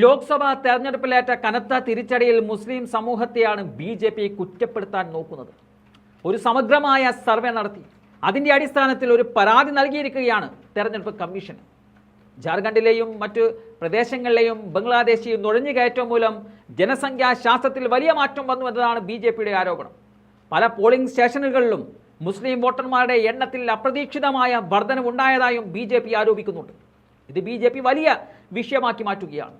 ലോക്സഭാ തെരഞ്ഞെടുപ്പിലേറ്റ കനത്ത തിരിച്ചടിയിൽ മുസ്ലിം സമൂഹത്തെയാണ് ബി ജെ പി കുറ്റപ്പെടുത്താൻ നോക്കുന്നത്. ഒരു സമഗ്രമായ സർവേ നടത്തി. അതിന്റെ അടിസ്ഥാനത്തിൽ ഒരു പരാതി നൽകിയിരിക്കുകയാണ് തെരഞ്ഞെടുപ്പ് കമ്മീഷൻ. ജാർഖണ്ഡിലെയും മറ്റ് പ്രദേശങ്ങളിലെയും ബംഗ്ലാദേശി നുഴഞ്ഞുകയറ്റം മൂലം ജനസംഖ്യാശാസ്ത്രത്തിൽ വലിയ മാറ്റം വന്നു എന്നതാണ് ബി ജെ പിയുടെ ആരോപണം. പല പോളിംഗ് സ്റ്റേഷനുകളിലും മുസ്ലിം വോട്ടർമാരുടെ എണ്ണത്തിൽ അപ്രതീക്ഷിതമായ വർധനവുണ്ടായതായും ബി ജെ പി ആരോപിക്കുന്നുണ്ട്. ഇത് ബി ജെ പി വലിയ വിഷയമാക്കി മാറ്റുകയാണ്.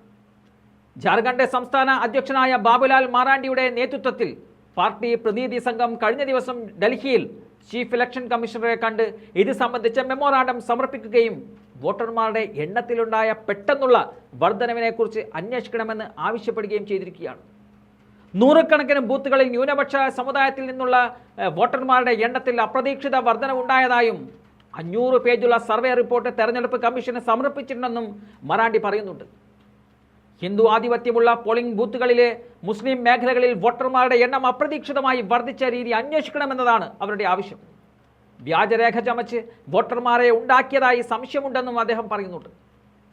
ജാർഖണ്ഡ് സംസ്ഥാന അധ്യക്ഷനായ ബാബുലാൽ മാറാണ്ടിയുടെ നേതൃത്വത്തിൽ പാർട്ടി പ്രതിനിധി സംഘം കഴിഞ്ഞ ദിവസം ഡൽഹിയിൽ ചീഫ് ഇലക്ഷൻ കമ്മീഷണറെ കണ്ട് ഇത് സംബന്ധിച്ച മെമ്മോറാണ്ടം സമർപ്പിക്കുകയും വോട്ടർമാരുടെ എണ്ണത്തിലുണ്ടായ പെട്ടെന്നുള്ള വർധനവിനെക്കുറിച്ച് അന്വേഷിക്കണമെന്ന് ആവശ്യപ്പെടുകയും ചെയ്തിരിക്കുകയാണ്. നൂറുകണക്കിന് ബൂത്തുകളിൽ ന്യൂനപക്ഷ സമുദായത്തിൽ നിന്നുള്ള വോട്ടർമാരുടെ എണ്ണത്തിൽ അപ്രതീക്ഷിത വർധനവുണ്ടായതായും അഞ്ഞൂറ് പേജുള്ള സർവേ റിപ്പോർട്ട് തെരഞ്ഞെടുപ്പ് കമ്മീഷന് സമർപ്പിച്ചിട്ടുണ്ടെന്നും മറാണ്ടി പറയുന്നുണ്ട്. ഹിന്ദു ആധിപത്യമുള്ള പോളിംഗ് ബൂത്തുകളിലെ മുസ്ലിം മേഖലകളിൽ വോട്ടർമാരുടെ എണ്ണം അപ്രതീക്ഷിതമായി വർദ്ധിച്ച രീതി അന്വേഷിക്കണമെന്നതാണ് അവരുടെ ആവശ്യം. വ്യാജരേഖ ചമച്ച് വോട്ടർമാരെ ഉണ്ടാക്കിയതായി സംശയമുണ്ടെന്നും അദ്ദേഹം പറയുന്നുണ്ട്.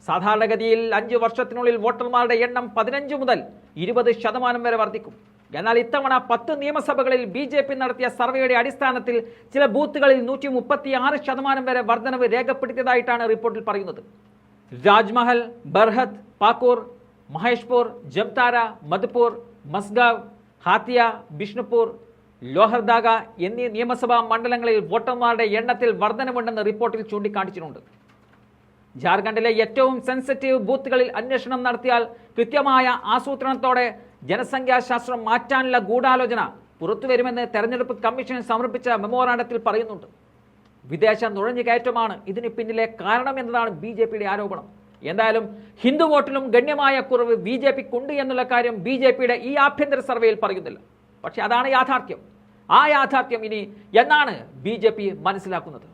സാധാരണഗതിയിൽ അഞ്ച് വർഷത്തിനുള്ളിൽ വോട്ടർമാരുടെ എണ്ണം പതിനഞ്ച് മുതൽ ഇരുപത് ശതമാനം വരെ വർദ്ധിക്കും. എന്നാൽ ഇത്തവണ പത്ത് നിയമസഭകളിൽ ബി ജെ പി നടത്തിയ സർവേയുടെ അടിസ്ഥാനത്തിൽ ചില ബൂത്തുകളിൽ നൂറ്റി മുപ്പത്തി ആറ് ശതമാനം വരെ വർധനവ് രേഖപ്പെടുത്തിയതായിട്ടാണ് റിപ്പോർട്ടിൽ പറയുന്നത്. രാജ്മഹൽ ബർഹത് പാക്കൂർ മഹേഷ്പൂർ ജബ്താര മധുപൂർ മസ്ഗാവ് ഹാത്തിയ ബിഷ്ണുപൂർ ലോഹർദാഗ എന്നീ നിയമസഭാ മണ്ഡലങ്ങളിൽ വോട്ടർമാരുടെ എണ്ണത്തിൽ വർധനമുണ്ടെന്ന് റിപ്പോർട്ടിൽ ചൂണ്ടിക്കാണിച്ചിട്ടുണ്ട്. ജാർഖണ്ഡിലെ ഏറ്റവും സെൻസിറ്റീവ് ബൂത്തുകളിൽ അന്വേഷണം നടത്തിയാൽ കൃത്യമായ ആസൂത്രണത്തോടെ ജനസംഖ്യാശാസ്ത്രം മാറ്റാനുള്ള ഗൂഢാലോചന പുറത്തുവരുമെന്ന് തെരഞ്ഞെടുപ്പ് കമ്മീഷൻ സമർപ്പിച്ച മെമ്മോറാണ്ടത്തിൽ പറയുന്നുണ്ട്. വിദേശ നുഴഞ്ഞുകയറ്റമാണ് ഇതിന് പിന്നിലെ കാരണം എന്നതാണ് ബി ആരോപണം. എന്തായാലും ഹിന്ദു വോട്ടിലും ഗണ്യമായ കുറവ് ബി ജെ പിക്കുണ്ട് എന്നുള്ള കാര്യം ബി ജെ പിയുടെ ഈ ആഭ്യന്തര സർവേയിൽ പറയുന്നില്ല. പക്ഷെ അതാണ് യാഥാർത്ഥ്യം. ആ യാഥാർത്ഥ്യം ഇനി എന്നാണ് ബി മനസ്സിലാക്കുന്നത്?